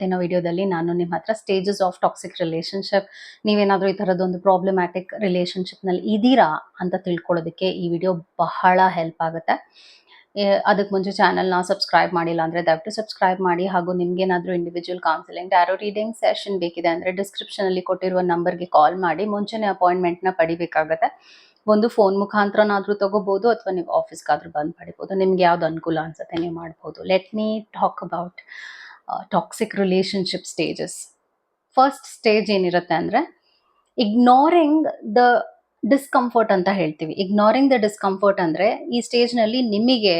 ಇವತ್ತಿನ ವಿಡಿಯೋದಲ್ಲಿ ನಾನು ನಿಮ್ಮ ಹತ್ರ ಸ್ಟೇಜಸ್ ಆಫ್ ಟಾಕ್ಸಿಕ್ ರಿಲೇಷನ್ಶಿಪ್ ನೀವೇನಾದರೂ ಈ ಥರದೊಂದು ಪ್ರಾಬ್ಲಮ್ಯಾಟಿಕ್ ರಿಲೇಷನ್ಶಿಪ್ನಲ್ಲಿ ಇದ್ದೀರಾ ಅಂತ ತಿಳ್ಕೊಳ್ಳೋದಕ್ಕೆ ಈ ವಿಡಿಯೋ ಬಹಳ ಹೆಲ್ಪ್ ಆಗುತ್ತೆ. ಅದಕ್ಕೆ ಮುಂಚೆ ಚಾನಲ್ನ ಸಬ್ಸ್ಕ್ರೈಬ್ ಮಾಡಿಲ್ಲ ಅಂದರೆ ದಯವಿಟ್ಟು ಸಬ್ಸ್ಕ್ರೈಬ್ ಮಾಡಿ ಹಾಗೂ ನಿಮಗೇನಾದರೂ individual counselling tarot reading session ಬೇಕಿದೆ ಅಂದರೆ ಡಿಸ್ಕ್ರಿಪ್ಷನಲ್ಲಿ ಕೊಟ್ಟಿರುವ ನಂಬರ್ಗೆ ಕಾಲ್ ಮಾಡಿ, ಮುಂಚೆನೇ ಅಪಾಯಿಂಟ್ಮೆಂಟ್ನ ಪಡಿಬೇಕಾಗತ್ತೆ. ಒಂದು ಫೋನ್ ಮುಖಾಂತರನಾದರೂ ತಗೋಬೋದು ಅಥವಾ ನೀವು ಆಫೀಸ್ಗಾದರೂ ಬಂದು ಪಡಿಬೋದು. ನಿಮ್ಗೆ ಯಾವ್ದು ಅನುಕೂಲ ಅನ್ಸುತ್ತೆ ನೀವು ಮಾಡ್ಬೋದು. Let me talk about toxic relationship stages first stage ಏನಿರುತ್ತೆ ಅಂದರೆ ಇಗ್ನೋರಿಂಗ್ ದ ಡಿಸ್ಕಂಫರ್ಟ್ ಅಂತ ಹೇಳ್ತೀವಿ. ಇಗ್ನೋರಿಂಗ್ ದ ಡಿಸ್ಕಂಫರ್ಟ್ ಅಂದರೆ, ಈ ಸ್ಟೇಜ್ನಲ್ಲಿ ನಿಮಗೆ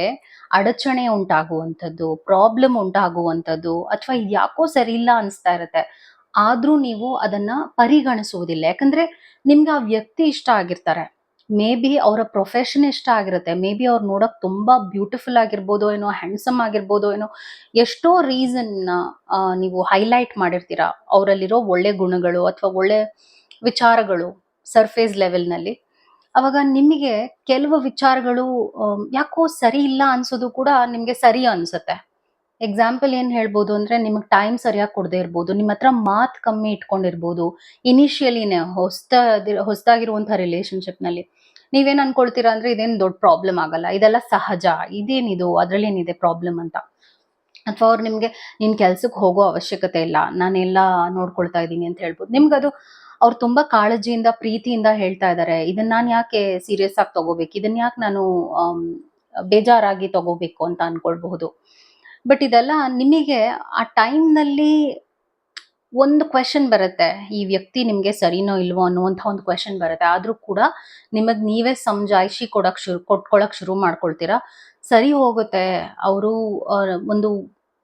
ಅಡಚಣೆ ಉಂಟಾಗುವಂಥದ್ದು ಪ್ರಾಬ್ಲಮ್ ಉಂಟಾಗುವಂಥದ್ದು, ಅಥವಾ ಯಾಕೋ ಸರಿ ಇಲ್ಲ ಅನಿಸ್ತಾ ಇರುತ್ತೆ. ಆದರೂ ನೀವು ಅದನ್ನು ಪರಿಗಣಿಸುವುದಿಲ್ಲ. ಯಾಕಂದರೆ ನಿಮ್ಗೆ ಆ ವ್ಯಕ್ತಿ ಇಷ್ಟ ಆಗಿರ್ತಾರೆ. ಮೇ ಬಿ ಅವರ ಪ್ರೊಫೆಷನ್ ಇಷ್ಟ ಆಗಿರುತ್ತೆ. ಮೇ ಬಿ ಅವ್ರು ನೋಡೋಕೆ ತುಂಬಾ ಬ್ಯೂಟಿಫುಲ್ ಆಗಿರ್ಬೋದು ಏನೋ ಹ್ಯಾಂಡ್ಸಮ್ ಆಗಿರ್ಬೋದು ಏನೋ, ಎಷ್ಟೋ ರೀಸನ್ನ ನೀವು ಹೈಲೈಟ್ ಮಾಡಿರ್ತೀರ. ಅವರಲ್ಲಿರೋ ಒಳ್ಳೆ ಗುಣಗಳು ಅಥವಾ ಒಳ್ಳೆ ವಿಚಾರಗಳು ಸರ್ಫೇಸ್ ಲೆವೆಲ್ನಲ್ಲಿ ಅವಾಗ ನಿಮಗೆ ಕೆಲವು ವಿಚಾರಗಳು ಯಾಕೋ ಸರಿ ಇಲ್ಲ ಅನ್ಸೋದು ಕೂಡ ನಿಮಗೆ ಸರಿ ಅನ್ಸುತ್ತೆ. ಎಕ್ಸಾಂಪಲ್ ಏನು ಹೇಳ್ಬೋದು ಅಂದರೆ ನಿಮಗೆ ಟೈಮ್ ಸರಿಯಾಗಿ ಕೊಡದೇ ಇರ್ಬೋದು. ನಿಮ್ಮ ಹತ್ರ ಮಾತು ಕಮ್ಮಿ ಇಟ್ಕೊಂಡಿರ್ಬೋದು. ಇನಿಷಿಯಲಿನೇ ಹೊಸ್ತ ಹೊಸದಾಗಿರುವಂಥ ರಿಲೇಶನ್ಶಿಪ್ನಲ್ಲಿ ನೀವೇನು ಅನ್ಕೊಳ್ತೀರಾ ಅಂದ್ರೆ ಇದೇನು ದೊಡ್ಡ ಪ್ರಾಬ್ಲಮ್ ಆಗಲ್ಲ. ಇದೆಲ್ಲ ಸಹಜ. ಇದೇನಿದು? ಅದ್ರಲ್ಲಿ ಏನಿದೆ ಪ್ರಾಬ್ಲಮ್ ಅಂತ? ಅಥವಾ ಅವ್ರು ನಿಮಗೆ ನಿನ್ನ ಕೆಲ್ಸಕ್ಕೆ ಹೋಗೋ ಅವಶ್ಯಕತೆ ಇಲ್ಲ. ನಾನೆಲ್ಲ ನೋಡ್ಕೊಳ್ತಾ ಇದ್ದೀನಿ ಅಂತ ಹೇಳ್ಬೋದು. ನಿಮ್ಗದು ಅವ್ರು ತುಂಬಾ ಕಾಳಜಿಯಿಂದ, ಪ್ರೀತಿಯಿಂದ ಹೇಳ್ತಾ ಇದ್ದಾರೆ ಇದನ್ನ ನಾನು ಯಾಕೆ ಸೀರಿಯಸ್ ಆಗಿ ತಗೋಬೇಕು? ಇದನ್ನ ಯಾಕೆ ನಾನು ಬೇಜಾರಾಗಿ ತಗೋಬೇಕು ಅಂತ ಅನ್ಕೊಳ್ಬಹುದು. ಬಟ್ ಇದೆಲ್ಲ ನಿಮಗೆ ಆ ಟೈಮ್ನಲ್ಲಿ ಒಂದು ಕ್ವೆಶನ್ ಬರುತ್ತೆ, ಈ ವ್ಯಕ್ತಿ ನಿಮಗೆ ಸರಿನೋ ಇಲ್ವೋ ಅನ್ನುವಂಥ ಒಂದು ಕ್ವೆಶನ್ ಬರುತ್ತೆ. ಆದರೂ ಕೂಡ ನಿಮಗೆ ನೀವೇ ಸಮಜಾಯಿಷಿ ಕೊಡೋಕೆ ಶುರು, ಕೊಟ್ಕೊಳಕ್ ಶುರು ಮಾಡ್ಕೊಳ್ತೀರಾ? ಸರಿ ಹೋಗುತ್ತೆ. ಅವರು ಒಂದು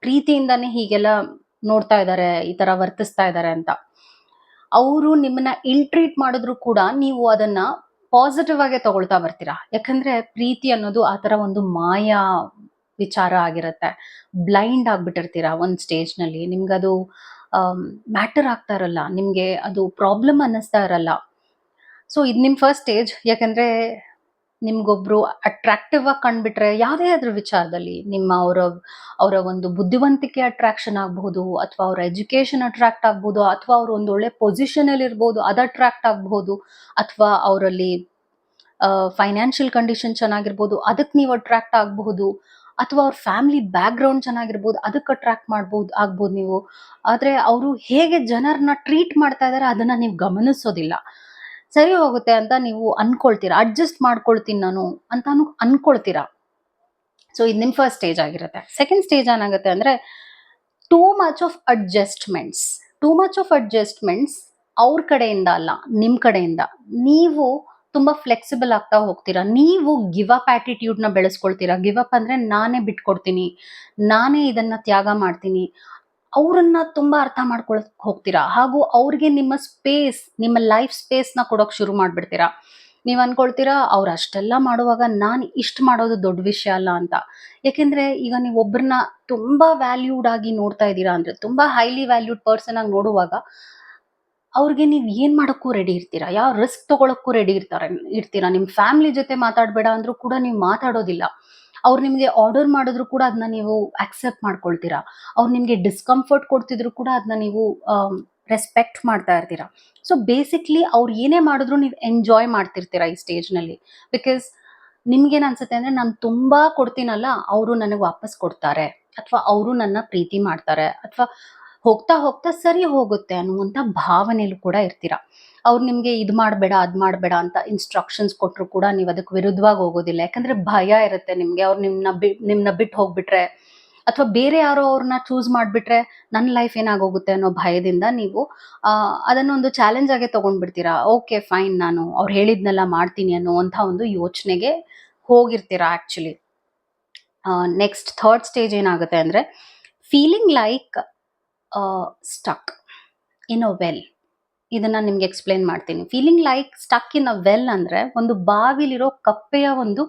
ಪ್ರೀತಿಯಿಂದಾನೇ ಹೀಗೆಲ್ಲ ನೋಡ್ತಾ ಇದ್ದಾರೆ ಈ ಥರ ವರ್ತಿಸ್ತಾ ಇದ್ದಾರೆ ಅಂತ. ಅವರು ನಿಮ್ಮನ್ನ ಇಲ್ಟ್ರೀಟ್ ಮಾಡಿದ್ರು ಕೂಡ ನೀವು ಅದನ್ನ ಪಾಸಿಟಿವ್ ಆಗಿ ತಗೊಳ್ತಾ ಬರ್ತೀರಾ? ಯಾಕಂದ್ರೆ ಪ್ರೀತಿ ಅನ್ನೋದು ಆ ಥರ ಒಂದು ಮಾಯಾ ವಿಚಾರ ಆಗಿರುತ್ತೆ. ಬ್ಲೈಂಡ್ ಆಗಿಬಿಟ್ಟಿರ್ತೀರಾ ಒಂದು ಸ್ಟೇಜ್ನಲ್ಲಿ ನಿಮ್ಗದು ಮ್ಯಾಟರ್ ಆಗ್ತಾ ಇರಲ್ಲ. ನಿಮಗೆ ಅದು ಪ್ರಾಬ್ಲಮ್ ಅನ್ನಿಸ್ತಾ ಇರಲ್ಲ. ಸೊ ಇದು ನಿಮ್ಮ ಫಸ್ಟ್ ಸ್ಟೇಜ್ ಯಾಕಂದ್ರೆ ನಿಮ್ಗೊಬ್ರು ಅಟ್ರಾಕ್ಟಿವ್ ಆಗಿ ಕಂಡ್ಬಿಟ್ರೆ ಯಾವುದೇ ಅದ್ರ ವಿಚಾರದಲ್ಲಿ ನಿಮ್ಮ ಅವರ ಅವರ ಒಂದು ಬುದ್ಧಿವಂತಿಕೆ ಅಟ್ರಾಕ್ಷನ್ ಆಗಬಹುದು ಅಥವಾ ಅವರ ಎಜುಕೇಶನ್ ಅಟ್ರಾಕ್ಟ್ ಆಗ್ಬೋದು ಅಥವಾ ಅವರು ಒಂದು ಒಳ್ಳೆ ಪೊಸಿಷನ್ ಅಲ್ಲಿ ಇರ್ಬೋದು, ಅದು ಅಟ್ರಾಕ್ಟ್ ಆಗಬಹುದು ಅಥವಾ ಅವರಲ್ಲಿ ಫೈನಾನ್ಷಿಯಲ್ ಕಂಡೀಷನ್ ಚೆನ್ನಾಗಿರ್ಬೋದು ಅದಕ್ಕೆ ನೀವು ಅಟ್ರಾಕ್ಟ್ ಆಗಬಹುದು. ಅಥವಾ ಅವ್ರ ಫ್ಯಾಮಿಲಿ ಬ್ಯಾಕ್ಗ್ರೌಂಡ್ ಚೆನ್ನಾಗಿರ್ಬೋದು, ಅದಕ್ಕೆ ಅಟ್ರಾಕ್ಟ್ ಮಾಡ್ಬೋದು, ಆಗ್ಬೋದು ನೀವು. ಆದರೆ ಅವರು ಹೇಗೆ ಜನರನ್ನ ಟ್ರೀಟ್ ಮಾಡ್ತಾ ಇದ್ದಾರೆ ಅದನ್ನು ನೀವು ಗಮನಿಸೋದಿಲ್ಲ. ಸರಿ ಹೋಗುತ್ತೆ ಅಂತ ನೀವು ಅನ್ಕೊಳ್ತೀರಾ? ಅಡ್ಜಸ್ಟ್ ಮಾಡ್ಕೊಳ್ತೀನಿ ನಾನು ಅಂತಾನು ಅನ್ಕೊಳ್ತೀರಾ? ಸೊ ಇದು ನಿಮ್ಮ ಫಸ್ಟ್ ಸ್ಟೇಜ್ ಆಗಿರುತ್ತೆ. ಸೆಕೆಂಡ್ ಸ್ಟೇಜ್ ಏನಾಗುತ್ತೆ ಅಂದರೆ too much of adjustments too much of adjustments ಅವ್ರ ಕಡೆಯಿಂದ ಅಲ್ಲ ನಿಮ್ಮ ಕಡೆಯಿಂದ. ನೀವು ತುಂಬ ಫ್ಲೆಕ್ಸಿಬಲ್ ಆಗ್ತಾ ಹೋಗ್ತೀರಾ? ನೀವು ಗಿವ್ ಅಪ್ನ ಬೆಳೆಸ್ಕೊಳ್ತೀರಾ? ಗಿವ್ ಅಪ್ ಅಂದ್ರೆ ನಾನೇ ಬಿಟ್ಕೊಡ್ತೀನಿ, ನಾನೇ ಇದನ್ನ ತ್ಯಾಗ ಮಾಡ್ತೀನಿ, ಅವರನ್ನ ತುಂಬಾ ಅರ್ಥ ಮಾಡ್ಕೊಳಕ್ ಹೋಗ್ತೀರಾ? ಹಾಗೂ ಅವ್ರಿಗೆ ನಿಮ್ಮ ಸ್ಪೇಸ್ ನಿಮ್ಮ ಲೈಫ್ ಸ್ಪೇಸ್ನ ಕೊಡೋಕ್ ಶುರು ಮಾಡ್ಬಿಡ್ತೀರಾ? ನೀವು ಅನ್ಕೊಳ್ತೀರಾ, ಅವ್ರು ಅಷ್ಟೆಲ್ಲ ಮಾಡುವಾಗ ನಾನು ಇಷ್ಟು ಮಾಡೋದು ದೊಡ್ಡ ವಿಷಯ ಅಲ್ಲ ಅಂತ. ಯಾಕೆಂದ್ರೆ ಈಗ ನೀವು ಒಬ್ಬರನ್ನ ತುಂಬಾ ವ್ಯಾಲ್ಯೂಡ್ ಆಗಿ ನೋಡ್ತಾ ಇದ್ದೀರಾ ಅಂದ್ರೆ, ತುಂಬಾ ಹೈಲಿ ವ್ಯಾಲ್ಯೂಡ್ ಪರ್ಸನ್ ಆಗಿ ನೋಡುವಾಗ ಅವ್ರಿಗೆ ನೀವು ಏನು ಮಾಡೋಕ್ಕೂ ರೆಡಿ ಇರ್ತೀರಾ? ಯಾವ ರಿಸ್ಕ್ ತಗೊಳಕ್ಕೂ ರೆಡಿ ಇರ್ತಾರೆ, ಇರ್ತೀರಾ? ನಿಮ್ಮ ಫ್ಯಾಮಿಲಿ ಜೊತೆ ಮಾತಾಡಬೇಡ ಅಂದ್ರೂ ಕೂಡ ನೀವು ಮಾತಾಡೋದಿಲ್ಲ. ಅವ್ರು ನಿಮಗೆ ಆರ್ಡರ್ ಮಾಡಿದ್ರು ಕೂಡ ಅದನ್ನ ನೀವು ಆಕ್ಸೆಪ್ಟ್ ಮಾಡ್ಕೊಳ್ತೀರಾ. ಅವ್ರು ನಿಮಗೆ ಡಿಸ್ಕಂಫರ್ಟ್ ಕೊಡ್ತಿದ್ರು ಕೂಡ ಅದನ್ನ ನೀವು ರೆಸ್ಪೆಕ್ಟ್ ಮಾಡ್ತಾ ಇರ್ತೀರಾ. ಸೊ ಬೇಸಿಕ್ಲಿ ಅವ್ರು ಏನೇ ಮಾಡಿದ್ರು ನೀವು ಎಂಜಾಯ್ ಮಾಡ್ತಿರ್ತೀರಾ ಈ ಸ್ಟೇಜ್ನಲ್ಲಿ ಬಿಕಾಸ್ ನಿಮ್ಗೇನು ಅನ್ಸುತ್ತೆ ಅಂದರೆ ನಾನು ತುಂಬ ಕೊಡ್ತೀನಲ್ಲ, ಅವರು ನನಗೆ ವಾಪಸ್ ಕೊಡ್ತಾರೆ. ಅಥವಾ ಅವರು ನನ್ನ ಪ್ರೀತಿ ಮಾಡ್ತಾರೆ. ಅಥವಾ ಹೋಗ್ತಾ ಹೋಗ್ತಾ ಸರಿ ಹೋಗುತ್ತೆ ಅನ್ನುವಂಥ ಭಾವನೆಯಲ್ಲೂ ಕೂಡ ಇರ್ತೀರ. ಅವ್ರು ನಿಮಗೆ ಇದು ಮಾಡಬೇಡ, ಅದು ಮಾಡಬೇಡ ಅಂತ ಇನ್ಸ್ಟ್ರಕ್ಷನ್ಸ್ ಕೊಟ್ಟರು ಕೂಡ ನೀವು ಅದಕ್ಕೆ ವಿರುದ್ಧವಾಗಿ ಹೋಗೋದಿಲ್ಲ. ಯಾಕಂದರೆ ಭಯ ಇರುತ್ತೆ ನಿಮಗೆ. ಅವ್ರು ನಿಮ್ಮನ್ನ ಬಿ ನಿಮ್ಮನ್ನ ಬಿಟ್ಟು ಹೋಗ್ಬಿಟ್ರೆ ಅಥವಾ ಬೇರೆ ಯಾರೋ ಅವ್ರನ್ನ ಚೂಸ್ ಮಾಡಿಬಿಟ್ರೆ ನನ್ನ ಲೈಫ್ ಏನಾಗೋಗುತ್ತೆ ಅನ್ನೋ ಭಯದಿಂದ ನೀವು ಅದನ್ನು ಅದನ್ನೊಂದು ಚಾಲೆಂಜ್ ಆಗಿ ತೊಗೊಂಡ್ಬಿಡ್ತೀರಾ? ಓಕೆ ಫೈನ್ ನಾನು ಅವ್ರು ಹೇಳಿದ್ನೆಲ್ಲ ಮಾಡ್ತೀನಿ ಅನ್ನುವಂಥ ಒಂದು ಯೋಚನೆಗೆ ಹೋಗಿರ್ತೀರಾ ಆ್ಯಕ್ಚುಲಿ ನೆಕ್ಸ್ಟ್ ಥರ್ಡ್ ಸ್ಟೇಜ್ ಏನಾಗುತ್ತೆ ಅಂದರೆ feeling like stuck in a well ಇದನ್ನ ನಿಮ್ಗೆ ಎಕ್ಸ್ಪ್ಲೇನ್ ಮಾಡ್ತೀನಿ. Feeling like stuck in a well ಅಂದರೆ ಒಂದು ಬಾವಿಲಿರೋ ಕಪ್ಪೆಯ ಒಂದು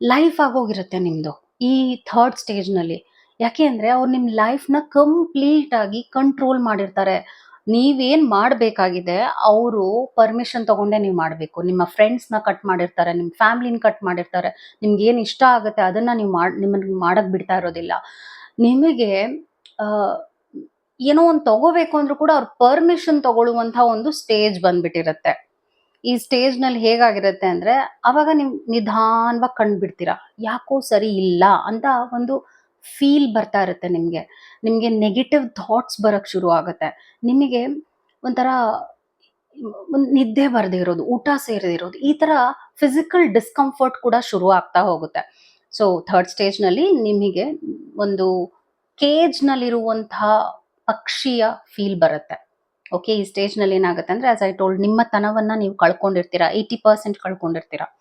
ಲೈಫ್ ಆಗೋಗಿರುತ್ತೆ ನಿಮ್ಮದು ಈ ಥರ್ಡ್ ಸ್ಟೇಜ್ನಲ್ಲಿ ಯಾಕೆ ಅಂದರೆ ಅವ್ರು ನಿಮ್ಮ ಕಂಪ್ಲೀಟ್ ಆಗಿ ಕಂಟ್ರೋಲ್ ಮಾಡಿರ್ತಾರೆ. ನೀವೇನು ಮಾಡಬೇಕಾಗಿದೆ ಅವರು ಪರ್ಮಿಷನ್ ತಗೊಂಡೇ ನೀವು ಮಾಡಬೇಕು. ನಿಮ್ಮ ಫ್ರೆಂಡ್ಸ್ನ ಕಟ್ ಮಾಡಿರ್ತಾರೆ ನಿಮ್ಮ ಫ್ಯಾಮ್ಲಿನ ಕಟ್ ಮಾಡಿರ್ತಾರೆ. ನಿಮ್ಗೆ ಏನು ಇಷ್ಟ ಆಗುತ್ತೆ ಅದನ್ನು ನೀವು ಮಾಡಿ ನಿಮ್ಮನ್ನು ಮಾಡೋಕ್ಕೆ ಬಿಡ್ತಾ ಇರೋದಿಲ್ಲ. ನಿಮಗೆ ಏನೋ ಒಂದು ತಗೋಬೇಕು ಅಂದ್ರೂ ಕೂಡ ಅವ್ರ ಪರ್ಮಿಷನ್ ತಗೊಳ್ಳುವಂತ ಒಂದು ಸ್ಟೇಜ್ ಬಂದ್ಬಿಟ್ಟಿರತ್ತೆ. ಈ ಸ್ಟೇಜ್ನಲ್ಲಿ ಹೇಗಾಗಿರುತ್ತೆ ಅಂದ್ರೆ, ಅವಾಗ ನಿಮ್ ನಿಧಾನವಾಗಿ ಕಂಡ್ಬಿಡ್ತೀರಾ, ಯಾಕೋ ಸರಿ ಇಲ್ಲ ಅಂತ ಒಂದು ಫೀಲ್ ಬರ್ತಾ ಇರುತ್ತೆ ನಿಮ್ಗೆ. ನಿಮ್ಗೆ ನೆಗೆಟಿವ್ ಥಾಟ್ಸ್ ಬರಕ್ ಶುರು ಆಗುತ್ತೆ. ನಿಮಗೆ ಒಂಥರ ನಿದ್ದೆ ಬರದೇ ಇರೋದು, ಊಟ ಸೇರದೇ ಇರೋದು, ಈ ತರ ಫಿಸಿಕಲ್ ಡಿಸ್ಕಂಫರ್ಟ್ ಕೂಡ ಶುರು ಆಗ್ತಾ ಹೋಗುತ್ತೆ. ಸೊ ಥರ್ಡ್ ಸ್ಟೇಜ್ನಲ್ಲಿ ನಿಮಗೆ ಒಂದು ಕೇಜ್ ನಲ್ಲಿರುವಂತಹ ಪಕ್ಷಿಯ ಫೀಲ್ ಬರುತ್ತೆ. ಓಕೆ ಈ ಸ್ಟೇಜ್ನಲ್ಲಿ ಏನಾಗುತ್ತೆ ಅಂದ್ರೆ ಆಸ್ ಐ ಟೋಲ್ಡ್ ನಿಮ್ಮ ತನವನ್ನ ನೀವು ಕಳ್ಕೊಂಡಿರ್ತೀರಾ ಏಯ್ಟಿ ಪರ್ಸೆಂಟ್ ಕಳ್ಕೊಂಡಿರ್ತೀರಾ.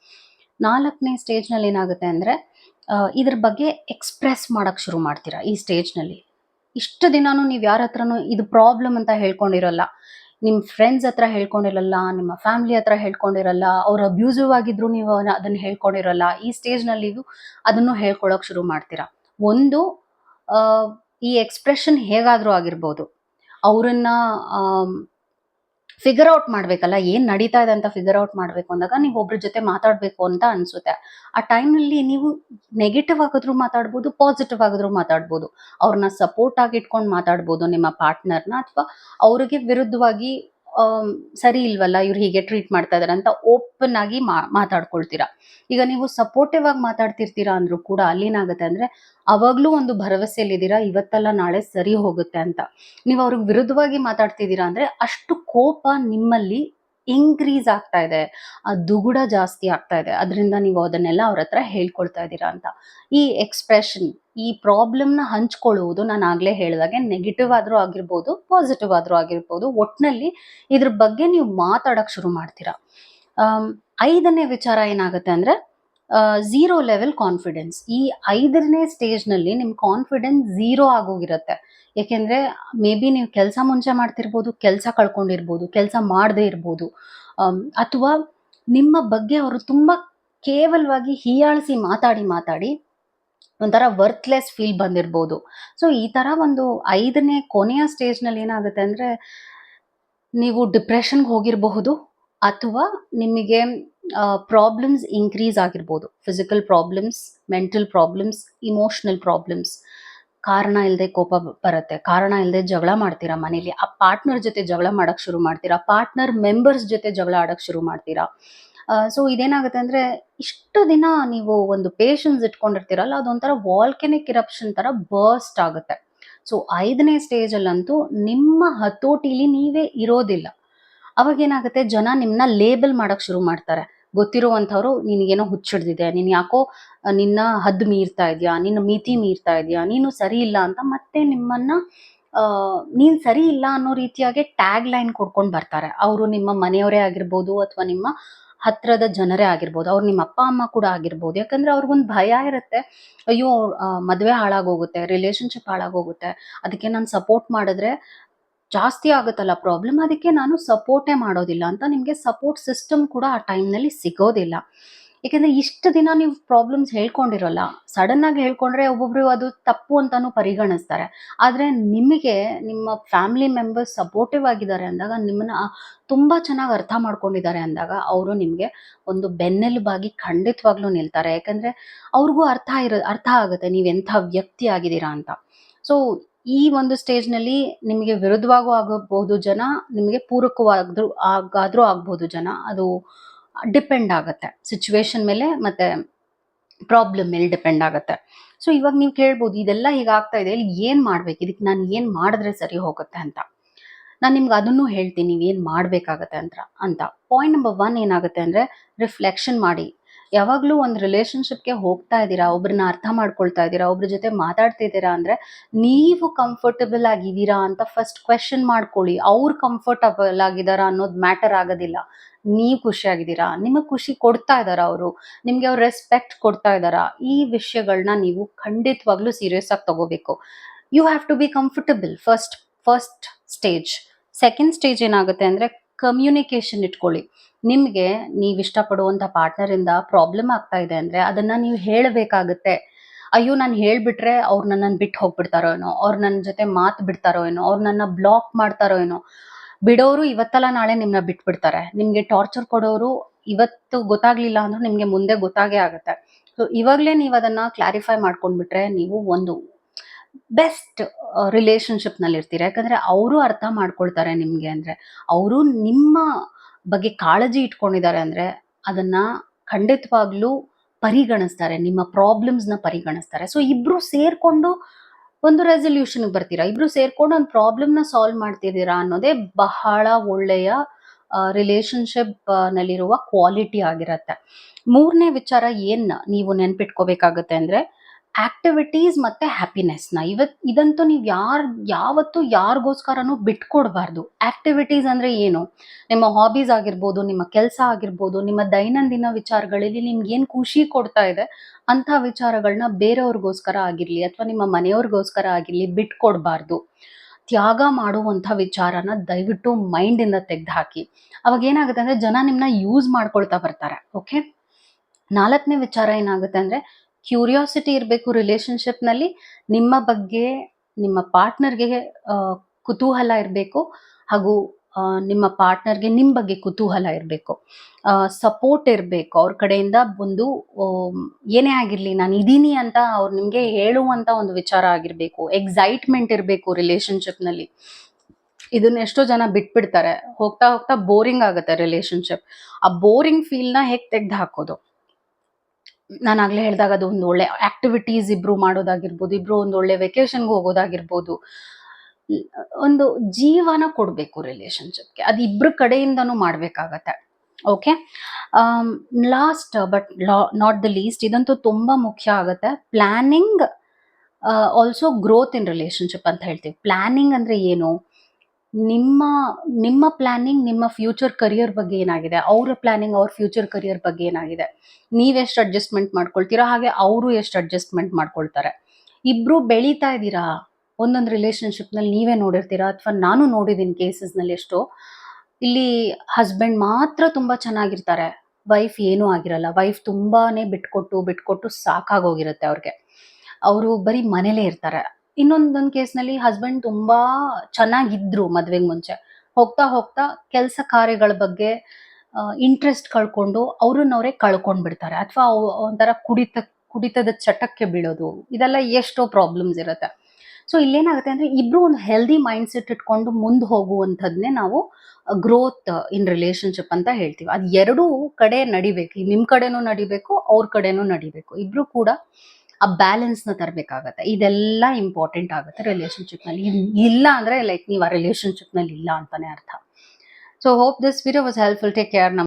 ನಾಲ್ಕನೇ ಸ್ಟೇಜ್ನಲ್ಲಿ ಏನಾಗುತ್ತೆ ಅಂದ್ರೆ ಇದ್ರ ಬಗ್ಗೆ ಎಕ್ಸ್ಪ್ರೆಸ್ ಮಾಡಕ್ ಶುರು ಮಾಡ್ತೀರಾ ಈ ಸ್ಟೇಜ್ನಲ್ಲಿ. ಇಷ್ಟು ದಿನಾನು ನೀವು ಯಾರ ಹತ್ರನು ಇದು ಪ್ರಾಬ್ಲಮ್ ಅಂತ ಹೇಳ್ಕೊಂಡಿರಲ್ಲ ನಿಮ್ಮ ಫ್ರೆಂಡ್ಸ್ ಹತ್ರ ಹೇಳ್ಕೊಂಡಿರಲ್ಲ, ನಿಮ್ಮ ಫ್ಯಾಮಿಲಿ ಹತ್ರ ಹೇಳ್ಕೊಂಡಿರಲ್ಲ, ಅವ್ರು ಅಬ್ಯೂಸಿವ್ ಆಗಿದ್ರು ನೀವು ಅದ್ನ- ಅದನ್ನ ಹೇಳ್ಕೊಂಡಿರಲ್ಲ, ಈ ಸ್ಟೇಜ್ನಲ್ಲಿ ನೀವು ಅದನ್ನು ಹೇಳ್ಕೊಳಕ್ ಶುರು ಮಾಡ್ತೀರಾ. ಒಂದು ಈ ಎಕ್ಸ್ಪ್ರೆಷನ್ ಹೇಗಾದರೂ ಆಗಿರ್ಬೋದು. ಅವರನ್ನ ಫಿಗರ್ ಔಟ್ ಮಾಡಬೇಕಲ್ಲ, ಏನು ನಡೀತಾ ಇದೆ ಅಂತ ಫಿಗರ್ ಔಟ್ ಮಾಡಬೇಕು ಅಂದಾಗ ನೀವು ಒಬ್ರ ಜೊತೆ ಮಾತಾಡಬೇಕು ಅಂತ ಅನ್ಸುತ್ತೆ. ಆ ಟೈಮ್ನಲ್ಲಿ ನೀವು ನೆಗೆಟಿವ್ ಆಗಿದ್ರೂ ಮಾತಾಡ್ಬೋದು ಪಾಸಿಟಿವ್ ಆಗಿದ್ರು ಮಾತಾಡ್ಬೋದು. ಅವ್ರನ್ನ ಸಪೋರ್ಟ್ ಆಗಿ ಇಟ್ಕೊಂಡು ಮಾತಾಡ್ಬೋದು ನಿಮ್ಮ ಪಾರ್ಟ್ನರ್ನ ಅಥವಾ ಅವ್ರಿಗೆ ವಿರುದ್ಧವಾಗಿ ಸರಿ ಇಲ್ವಲ್ಲ, ಇವ್ರು ಹೀಗೆ ಟ್ರೀಟ್ ಮಾಡ್ತಾ ಇದಾರೆ ಅಂತ ಓಪನ್ ಆಗಿ ಮಾತಾಡ್ಕೊಳ್ತೀರಾ. ಈಗ ನೀವು ಸಪೋರ್ಟಿವ್ ಆಗಿ ಮಾತಾಡ್ತಿರ್ತೀರಾ ಅಂದ್ರೂ ಕೂಡ ಅಲ್ಲೇನಾಗುತ್ತೆ ಅಂದ್ರೆ, ಅವಾಗ್ಲೂ ಒಂದು ಭರವಸೆಯಲ್ಲಿದ್ದೀರಾ, ಇವತ್ತಲ್ಲ, ನಾಳೆ ಸರಿ ಹೋಗುತ್ತೆ ಅಂತ. ನೀವು ಅವ್ರಿಗೆ ವಿರುದ್ಧವಾಗಿ ಮಾತಾಡ್ತಿದ್ದೀರಾ ಅಂದ್ರೆ, ಅಷ್ಟು ಕೋಪ ನಿಮ್ಮಲ್ಲಿ ಇನ್ಕ್ರೀಸ್ ಆಗ್ತಾ ಇದೆ. ಆ ದುಗುಡ ಜಾಸ್ತಿ ಆಗ್ತಾ ಇದೆ. ಅದರಿಂದ ನೀವು ಅದನ್ನೆಲ್ಲ ಅವ್ರ ಹತ್ರ ಹೇಳ್ಕೊಳ್ತಾ ಇದ್ದೀರಾ ಅಂತ. ಈ ಎಕ್ಸ್ಪ್ರೆಷನ್ ಈ ಪ್ರಾಬ್ಲಮ್ನ ಹಂಚ್ಕೊಳ್ಳುವುದು ನಾನು ಆಗಲೇ ಹೇಳಿದಾಗೆ ನೆಗೆಟಿವ್ ಆದರೂ ಆಗಿರ್ಬೋದು ಪಾಸಿಟಿವ್ ಆದರೂ ಆಗಿರ್ಬೋದು ಒಟ್ಟಿನಲ್ಲಿ ಇದ್ರ ಬಗ್ಗೆ ನೀವು ಮಾತಾಡೋಕ್ಕೆ ಶುರು ಮಾಡ್ತೀರಾ. ಐದನೇ ವಿಚಾರ ಏನಾಗುತ್ತೆ ಅಂದ್ರೆ ಝೀರೋ ಲೆವೆಲ್ ಕಾನ್ಫಿಡೆನ್ಸ್ ಈ ಐದನೇ ಸ್ಟೇಜ್ನಲ್ಲಿ ನಿಮ್ಮ ಕಾನ್ಫಿಡೆನ್ಸ್ ಝೀರೋ ಆಗೋಗಿರುತ್ತೆ. ಯಾಕೆಂದ್ರೆ ಮೇ ಬಿ ನೀವು ಕೆಲಸ ಮುಂಚೆ ಮಾಡ್ತಿರ್ಬೋದು, ಕೆಲಸ ಕಳ್ಕೊಂಡಿರ್ಬೋದು, ಕೆಲಸ ಮಾಡದೇ ಇರ್ಬೋದು. ಅಥವಾ ನಿಮ್ಮ ಬಗ್ಗೆ ಅವರು ತುಂಬ ಕೇವಲವಾಗಿ ಹೀಯಾಳಿಸಿ ಮಾತಾಡಿ ಮಾತಾಡಿ ಒಂಥರ ವರ್ತ್ಲೆಸ್ ಫೀಲ್ ಬಂದಿರ್ಬೋದು. ಸೊ ಈ ಥರ ಒಂದು ಐದನೇ ಕೊನೆಯ ಸ್ಟೇಜ್ನಲ್ಲಿ ಏನಾಗುತ್ತೆ ಅಂದರೆ, ನೀವು ಡಿಪ್ರೆಷನ್ಗೆ ಹೋಗಿರಬಹುದು, ಅಥವಾ ನಿಮಗೆ ಪ್ರಾಬ್ಲಮ್ಸ್ ಇನ್ಕ್ರೀಸ್ ಆಗಿರ್ಬೋದು. Physical problems mental problems emotional problems ಕಾರಣ ಇಲ್ಲದೆ ಕೋಪ ಬರುತ್ತೆ. ಕಾರಣ ಇಲ್ಲದೆ ಜಗಳ ಮಾಡ್ತೀರಾ ಮನೇಲಿ? ಆ ಪಾರ್ಟ್ನರ್ ಜೊತೆ ಜಗಳ ಮಾಡೋಕ್ಕೆ ಶುರು ಮಾಡ್ತೀರಾ? ಪಾರ್ಟ್ನರ್ ಮೆಂಬರ್ಸ್ ಜೊತೆ ಜಗಳ ಆಡೋಕ್ಕೆ ಶುರು ಮಾಡ್ತೀರಾ? ಸೊ ಇದೇನಾಗುತ್ತೆ ಅಂದ್ರೆ, ಇಷ್ಟು ದಿನ ನೀವು ಒಂದು ಪೇಷನ್ಸ್ ಇಟ್ಕೊಂಡಿರ್ತೀರಲ್ಲ, ಅದೊಂಥರ ವಾಲ್ಕೆನಿಕ್ ಇರಪ್ಷನ್ ತರ ಬರ್ಸ್ಟ್ ಆಗುತ್ತೆ. ಸೊ ಐದನೇ ಸ್ಟೇಜ್ ಅಲ್ಲಂತೂ ನಿಮ್ಮ ಹತೋಟಿಲಿ ನೀವೇ ಇರೋದಿಲ್ಲ. ಅವಾಗ ಏನಾಗುತ್ತೆ ಜನ ನಿಮ್ಮನ್ನ ಲೇಬಲ್ ಮಾಡೋಕ್ಕೆ ಶುರು ಮಾಡ್ತಾರೆ. ಗೊತ್ತಿರುವಂಥವ್ರು ನಿನಗೇನೋ ಹುಚ್ಚಿಡ್ದಿದೆ, ನೀನು ಯಾಕೋ ನಿನ್ನ ಹದ್ದು ಮೀರ್ತಾ ಇದೆಯಾ, ನಿನ್ನ ಮಿತಿ ಮೀರ್ತಾ ಇದೆಯಾ, ನೀನು ಸರಿ ಇಲ್ಲ ಅಂತ ಮತ್ತೆ ನಿಮ್ಮನ್ನ ನೀನು ಸರಿ ಇಲ್ಲ ಅನ್ನೋ ರೀತಿಯಾಗಿ ಟ್ಯಾಗ್ ಲೈನ್ ಕೊಡ್ಕೊಂಡು ಬರ್ತಾರೆ. ಅವರು ನಿಮ್ಮ ಮನೆಯವರೇ ಆಗಿರ್ಬೋದು ಅಥವಾ ನಿಮ್ಮ ಹತ್ರದ ಜನರೇ ಆಗಿರ್ಬೋದು, ಅವ್ರು ನಿಮ್ಮ ಅಪ್ಪ, ಅಮ್ಮ ಕೂಡ ಆಗಿರ್ಬೋದು. ಯಾಕಂದ್ರೆ ಅವ್ರಿಗೊಂದು ಭಯ ಇರುತ್ತೆ. ಅಯ್ಯೋ ಮದ್ವೆ ಹಾಳಾಗೋಗುತ್ತೆ ರಿಲೇಶನ್ಶಿಪ್ ಹಾಳಾಗೋಗುತ್ತೆ. ಅದಕ್ಕೆ ನಾನು ಸಪೋರ್ಟ್ ಮಾಡಿದ್ರೆ ಜಾಸ್ತಿ ಆಗುತ್ತಲ್ಲ ಪ್ರಾಬ್ಲಮ್ ಅದಕ್ಕೆ ನಾನು ಸಪೋರ್ಟೇ ಮಾಡೋದಿಲ್ಲ ಅಂತ ನಿಮಗೆ ಸಪೋರ್ಟ್ ಸಿಸ್ಟಮ್ ಕೂಡ ಆ ಟೈಮ್ನಲ್ಲಿ ಸಿಗೋದಿಲ್ಲ. ಏಕೆಂದರೆ ಇಷ್ಟು ದಿನ ನೀವು ಪ್ರಾಬ್ಲಮ್ಸ್ ಹೇಳ್ಕೊಂಡಿರಲ್ಲ ಸಡನ್ ಆಗಿ ಹೇಳ್ಕೊಂಡ್ರೆ ಒಬ್ಬೊಬ್ಬರು ಅದು ತಪ್ಪು ಅಂತಲೂ ಪರಿಗಣಿಸ್ತಾರೆ. ಆದರೆ ನಿಮಗೆ ನಿಮ್ಮ ಫ್ಯಾಮಿಲಿ ಮೆಂಬರ್ಸ್ ಸಪೋರ್ಟಿವ್ ಆಗಿದ್ದಾರೆ ಅಂದಾಗ, ನಿಮ್ಮನ್ನ ತುಂಬ ಚೆನ್ನಾಗಿ ಅರ್ಥ ಮಾಡ್ಕೊಂಡಿದ್ದಾರೆ ಅಂದಾಗ ಅವರು ನಿಮಗೆ ಒಂದು ಬೆನ್ನೆಲುಬಾಗಿ ಖಂಡಿತವಾಗ್ಲೂ ನಿಲ್ತಾರೆ. ಯಾಕಂದರೆ ಅವ್ರಿಗೂ ಅರ್ಥ ಇರೋ, ಅರ್ಥ ಆಗುತ್ತೆ ನೀವು ಎಂಥ ವ್ಯಕ್ತಿ ಆಗಿದ್ದೀರಾ ಅಂತ. ಸೊ ಈ ಒಂದು ಸ್ಟೇಜ್ನಲ್ಲಿ ನಿಮಗೆ ವಿರುದ್ಧವಾಗೂ ಆಗಬಹುದು ಜನ, ನಿಮಗೆ ಪೂರಕವಾದ್ರು ಆಗಾದ್ರೂ ಆಗ್ಬೋದು ಜನ. ಅದು ಡಿಪೆಂಡ್ ಆಗುತ್ತೆ. ಸಿಚುವೇಶನ್ ಮೇಲೆ ಮತ್ತೆ ಪ್ರಾಬ್ಲಮ್ ಮೇಲೆ ಡಿಪೆಂಡ್ ಆಗುತ್ತೆ. ಸೊ ಇವಾಗ ನೀವು ಕೇಳ್ಬೋದು, ಇದೆಲ್ಲ ಹೀಗಾಗ್ತಾ ಇದೆ. ಇಲ್ಲಿ ಏನು ಮಾಡ್ಬೇಕು? ಇದಕ್ಕೆ ನಾನು ಏನು ಮಾಡಿದ್ರೆ ಸರಿ ಹೋಗುತ್ತೆ ಅಂತ. ನಾನು ನಿಮ್ಗೆ ಅದನ್ನು ಹೇಳ್ತೀನಿ, ನೀವು ಏನ್ ಮಾಡ್ಬೇಕಾಗತ್ತೆ ಅಂತ ಅಂತ. ಪಾಯಿಂಟ್ ನಂಬರ್ ಒನ್ ಏನಾಗುತ್ತೆ ಅಂದ್ರೆ ರಿಫ್ಲೆಕ್ಷನ್ ಮಾಡಿ. ಯಾವಾಗಲೂ ಒಂದು ರಿಲೇಶನ್ಶಿಪ್ಗೆ ಹೋಗ್ತಾ ಇದ್ದೀರಾ? ಒಬ್ರನ್ನ ಅರ್ಥ ಮಾಡ್ಕೊಳ್ತಾ ಇದ್ದೀರಾ? ಒಬ್ರ ಜೊತೆ ಮಾತಾಡ್ತಿದ್ದೀರಾ ಅಂದ್ರೆ ನೀವು ಕಂಫರ್ಟಬಲ್ ಆಗಿದ್ದೀರಾ ಅಂತ ಫಸ್ಟ್ ಕ್ವೆಶನ್ ಮಾಡ್ಕೊಳ್ಳಿ. ಅವ್ರು ಕಂಫರ್ಟಬಲ್ ಆಗಿದಾರಾ ಅನ್ನೋದು ಮ್ಯಾಟರ್ ಆಗೋದಿಲ್ಲ. ನೀವು ಖುಷಿಯಾಗಿದ್ದೀರಾ ನಿಮಗೆ ಖುಷಿ ಕೊಡ್ತಾ ಇದಾರ ಅವರು? ನಿಮ್ಗೆ ಅವ್ರು ರೆಸ್ಪೆಕ್ಟ್ ಕೊಡ್ತಾ ಇದಾರಾ ಈ ವಿಷಯಗಳನ್ನ ನೀವು ಖಂಡಿತವಾಗ್ಲೂ ಸೀರಿಯಸ್ ಆಗಿ ತಗೋಬೇಕು. You have to be comfortable first first stage second stage ಏನಾಗುತ್ತೆ ಅಂದ್ರೆ ಕಮ್ಯುನಿಕೇಶನ್ ಇಟ್ಕೊಳ್ಳಿ. ನಿಮ್ಗೆ ನೀವು ಇಷ್ಟಪಡುವಂತ ಪಾರ್ಟ್ನರ್ ಇಂದ ಪ್ರಾಬ್ಲಮ್ ಆಗ್ತಾ ಇದೆ ಅಂದ್ರೆ ಅದನ್ನ ನೀವು ಹೇಳಬೇಕಾಗುತ್ತೆ. ಅಯ್ಯೋ, ನಾನು ಹೇಳ್ಬಿಟ್ರೆ ಅವ್ರು ನನ್ನನ್ನು ಬಿಟ್ಟು ಹೋಗ್ಬಿಡ್ತಾರೋ ಏನೋ, ಅವ್ರು ನನ್ನ ಜೊತೆ ಮಾತು ಬಿಡ್ತಾರೋ ಏನೋ, ಅವ್ರು ನನ್ನ ಬ್ಲಾಕ್ ಮಾಡ್ತಾರೋ ಏನೋ. ಬಿಡೋರು ಇವತ್ತಲ್ಲ ನಾಳೆ ನಿಮ್ನ ಬಿಟ್ಬಿಡ್ತಾರೆ. ನಿಮ್ಗೆ ಟಾರ್ಚರ್ ಕೊಡೋರು ಇವತ್ತು ಗೊತ್ತಾಗ್ಲಿಲ್ಲ ಅಂದ್ರೆ ನಿಮ್ಗೆ ಮುಂದೆ ಗೊತ್ತಾಗೇ ಆಗುತ್ತೆ. ಸೊ ಇವಾಗ್ಲೇ ನೀವು ಅದನ್ನ ಕ್ಲಾರಿಫೈ ಮಾಡ್ಕೊಂಡ್ಬಿಟ್ರೆ ನೀವು ಒಂದು ಬೆಸ್ಟ್ ರಿಲೇಶನ್ಶಿಪ್ನಲ್ಲಿ ಇರ್ತೀರ ಯಾಕಂದ್ರೆ ಅವರು ಅರ್ಥ ಮಾಡ್ಕೊಳ್ತಾರೆ ನಿಮಗೆ ಅಂದ್ರೆ. ಅವರು ನಿಮ್ಮ ಬಗ್ಗೆ ಕಾಳಜಿ ಇಟ್ಕೊಂಡಿದ್ದಾರೆ ಅಂದ್ರೆ ಅದನ್ನ ಖಂಡಿತವಾಗ್ಲೂ ಪರಿಗಣಿಸ್ತಾರೆ. ನಿಮ್ಮ ಪ್ರಾಬ್ಲಮ್ಸ್ನ ಪರಿಗಣಿಸ್ತಾರೆ. ಸೊ ಇಬ್ರು ಸೇರ್ಕೊಂಡು ಒಂದು ರೆಸೊಲ್ಯೂಷನ್ ಬರ್ತೀರಾ? ಇಬ್ರು ಸೇರ್ಕೊಂಡು ಒಂದು ಪ್ರಾಬ್ಲಮ್ನ ಸಾಲ್ವ್ ಮಾಡ್ತಿದ್ದೀರಾ ಅನ್ನೋದೇ ಬಹಳ ಒಳ್ಳೆಯ ರಿಲೇಶನ್ಶಿಪ್ ನಲ್ಲಿರುವ ಕ್ವಾಲಿಟಿ ಆಗಿರತ್ತೆ. ಮೂರನೇ ವಿಚಾರ ಏನ್ ನೀವು ನೆನ್ಪಿಟ್ಕೋಬೇಕಾಗತ್ತೆ ಅಂದ್ರೆ ಆಕ್ಟಿವಿಟೀಸ್ ಮತ್ತೆ ಹ್ಯಾಪಿನೆಸ್ನ ಇವತ್ ಇದಂತೂ ನೀವು ಯಾರ್, ಯಾವತ್ತೂ ಯಾರಿಗೋಸ್ಕರನೂ ಬಿಟ್ಕೊಡ್ಬಾರ್ದು. ಆಕ್ಟಿವಿಟೀಸ್ ಅಂದ್ರೆ ಏನು? ನಿಮ್ಮ ಹಾಬೀಸ್ ಆಗಿರ್ಬೋದು, ನಿಮ್ಮ ಕೆಲಸ ಆಗಿರ್ಬೋದು, ನಿಮ್ಮ ದೈನಂದಿನ ವಿಚಾರಗಳಲ್ಲಿ ನಿಮ್ಗೆ ಏನ್ ಖುಷಿ ಕೊಡ್ತಾ ಇದೆ? ಅಂತ ವಿಚಾರಗಳನ್ನ ಬೇರೆಯವ್ರಿಗೋಸ್ಕರ ಆಗಿರ್ಲಿ ಅಥವಾ ನಿಮ್ಮ ಮನೆಯವ್ರಿಗೋಸ್ಕರ ಆಗಿರ್ಲಿ ಬಿಟ್ಕೊಡ್ಬಾರ್ದು. ತ್ಯಾಗ ಮಾಡುವಂಥ ವಿಚಾರನ ದಯವಿಟ್ಟು ಮೈಂಡಿಂದ ತೆಗೆದುಹಾಕಿ. ಅವಾಗ ಏನಾಗುತ್ತೆ ಅಂದ್ರೆ ಜನ ನಿಮ್ಮನ್ನ ಯೂಸ್ ಮಾಡ್ಕೊಳ್ತಾ ಬರ್ತಾರೆ ಓಕೆ ನಾಲ್ಕನೇ ವಿಚಾರ ಏನಾಗುತ್ತೆ ಅಂದ್ರೆ ಕ್ಯೂರಿಯಾಸಿಟಿ ಇರಬೇಕು ರಿಲೇಶನ್ಶಿಪ್ನಲ್ಲಿ ನಿಮ್ಮ ಬಗ್ಗೆ ನಿಮ್ಮ ಪಾರ್ಟ್ನರ್ಗೆ ಕುತೂಹಲ ಇರಬೇಕು ಹಾಗೂ ನಿಮ್ಮ ಪಾರ್ಟ್ನರ್ಗೆ ನಿಮ್ಮ ಬಗ್ಗೆ ಕುತೂಹಲ ಇರಬೇಕು. ಸಪೋರ್ಟ್ ಇರಬೇಕು. ಅವ್ರ ಕಡೆಯಿಂದ ಒಂದು ಏನೇ ಆಗಿರಲಿ, ನಾನು ಇದ್ದೀನಿ ಅಂತ ಅವ್ರು ನಿಮಗೆ ಹೇಳುವಂಥ ಒಂದು ವಿಚಾರ ಆಗಿರಬೇಕು. ಎಕ್ಸೈಟ್ಮೆಂಟ್ ಇರಬೇಕು ರಿಲೇಶನ್ಶಿಪ್ನಲ್ಲಿ ಇದನ್ನ ಎಷ್ಟೋ ಜನ ಬಿಟ್ಬಿಡ್ತಾರೆ. ಹೋಗ್ತಾ ಹೋಗ್ತಾ ಬೋರಿಂಗ್ ಆಗುತ್ತೆ ರಿಲೇಶನ್ಶಿಪ್ ಆ ಬೋರಿಂಗ್ ಫೀಲ್ನ ಹೇಗೆ ತೆಗ್ದು ಹಾಕೋದು? ನಾನು ಆಗ್ಲೇ ಹೇಳಿದಾಗ ಅದು ಒಂದು ಒಳ್ಳೆ ಆಕ್ಟಿವಿಟೀಸ್ ಇಬ್ರು ಮಾಡೋದಾಗಿರ್ಬೋದು, ಇಬ್ರು ಒಂದು ಒಳ್ಳೆ ವೆಕೇಶನ್ಗೆ ಹೋಗೋದಾಗಿರ್ಬೋದು. ಒಂದು ಜೀವನ ಕೊಡಬೇಕು ರಿಲೇಶನ್ಶಿಪ್ಗೆ ಅದು ಇಬ್ಬರ ಕಡೆಯಿಂದನೂ ಮಾಡಬೇಕಾಗತ್ತೆ. ಓಕೆ ಲಾಸ್ಟ್ ಬಟ್ ಲಾ ನಾಟ್ ದ ಲೀಸ್ಟ್ ಇದಂತೂ ತುಂಬ ಮುಖ್ಯ ಆಗುತ್ತೆ. Planning also growth in relationship ಅಂತ ಹೇಳ್ತೀವಿ. ಪ್ಲ್ಯಾನಿಂಗ್ ಅಂದರೆ ಏನು? ನಿಮ್ಮ ನಿಮ್ಮ ಪ್ಲಾನಿಂಗ್ ನಿಮ್ಮ ಫ್ಯೂಚರ್ ಕರಿಯರ್ ಬಗ್ಗೆ ಏನಾಗಿದೆ? ಅವರ ಪ್ಲಾನಿಂಗ್ ಅವ್ರ ಫ್ಯೂಚರ್ ಕರಿಯರ್ ಬಗ್ಗೆ ಏನಾಗಿದೆ? ನೀವೆಷ್ಟು ಅಡ್ಜಸ್ಟ್ಮೆಂಟ್ ಮಾಡ್ಕೊಳ್ತೀರಾ? ಹಾಗೆ ಅವರು ಎಷ್ಟು ಅಡ್ಜಸ್ಟ್ಮೆಂಟ್ ಮಾಡ್ಕೊಳ್ತಾರೆ? ಇಬ್ರು ಬೆಳೀತಾ ಇದ್ದೀರಾ? ಒಂದೊಂದು ರಿಲೇಶನ್ಶಿಪ್ನಲ್ಲಿ ನೀವೇ ನೋಡಿರ್ತೀರಾ? ಅಥವಾ ನಾನು ನೋಡಿದ್ದೀನಿ ಕೇಸಸ್ನಲ್ಲಿ ಎಷ್ಟು? ಇಲ್ಲಿ ಹಸ್ಬೆಂಡ್ ಮಾತ್ರ ತುಂಬ ಚೆನ್ನಾಗಿರ್ತಾರೆ. ವೈಫ್ ಏನೂ ಆಗಿರಲ್ಲ. ವೈಫ್ ತುಂಬಾನೇ ಬಿಟ್ಕೊಟ್ಟು ಬಿಟ್ಕೊಟ್ಟು ಸಾಕಾಗೋಗಿರುತ್ತೆ ಅವ್ರಿಗೆ. ಅವರು ಬರೀ ಮನೇಲೇ ಇರ್ತಾರೆ. ಇನ್ನೊಂದೊಂದು ಕೇಸ್ನಲ್ಲಿ ಹಸ್ಬೆಂಡ್ ತುಂಬಾ ಚೆನ್ನಾಗಿದ್ರು ಮದ್ವೆಗೆ ಮುಂಚೆ. ಹೋಗ್ತಾ ಹೋಗ್ತಾ ಕೆಲಸ ಕಾರ್ಯಗಳ ಬಗ್ಗೆ ಇಂಟ್ರೆಸ್ಟ್ ಕಳ್ಕೊಂಡು ಅವ್ರನ್ನವರೇ ಕಳ್ಕೊಂಡ್ ಬಿಡ್ತಾರೆ ಅಥವಾ ಒಂಥರ ಕುಡಿತ, ಕುಡಿತದ ಚಟಕ್ಕೆ ಬೀಳೋದು, ಇದೆಲ್ಲ ಎಷ್ಟೋ ಪ್ರಾಬ್ಲಮ್ಸ್ ಇರುತ್ತೆ. ಸೊ ಇಲ್ಲೇನಾಗುತ್ತೆ ಅಂದ್ರೆ ಇಬ್ರು ಒಂದು ಹೆಲ್ದಿ ಮೈಂಡ್ ಸೆಟ್ ಇಟ್ಕೊಂಡು ಮುಂದೆ ಹೋಗುವಂಥದ್ನೇ ನಾವು ಗ್ರೋತ್ ಇನ್ ರಿಲೇಶನ್ಶಿಪ್ ಅಂತ ಹೇಳ್ತೀವಿ. ಅದು ಎರಡೂ ಕಡೆ ನಡಿಬೇಕು. ನಿಮ್ಮ ಕಡೆನೂ ನಡಿಬೇಕು, ಅವ್ರ ಕಡೆನೂ ನಡಿಬೇಕು. ಇಬ್ರು ಕೂಡ ಆ ಬ್ಯಾಲೆನ್ಸ್ನ ತರಬೇಕಾಗತ್ತೆ. ಇದೆಲ್ಲ ಇಂಪಾರ್ಟೆಂಟ್ ಆಗುತ್ತೆ ರಿಲೇಶನ್ಶಿಪ್ನಲ್ಲಿ ಇಲ್ಲ ಅಂದ್ರೆ ಲೈಕ್ ನೀವು ಆ ರಿಲೇಶನ್ಶಿಪ್ನಲ್ಲಿ ಇಲ್ಲ ಅಂತಾನೆ ಅರ್ಥ. So hope this video was helpful take care ನಮ್ಮ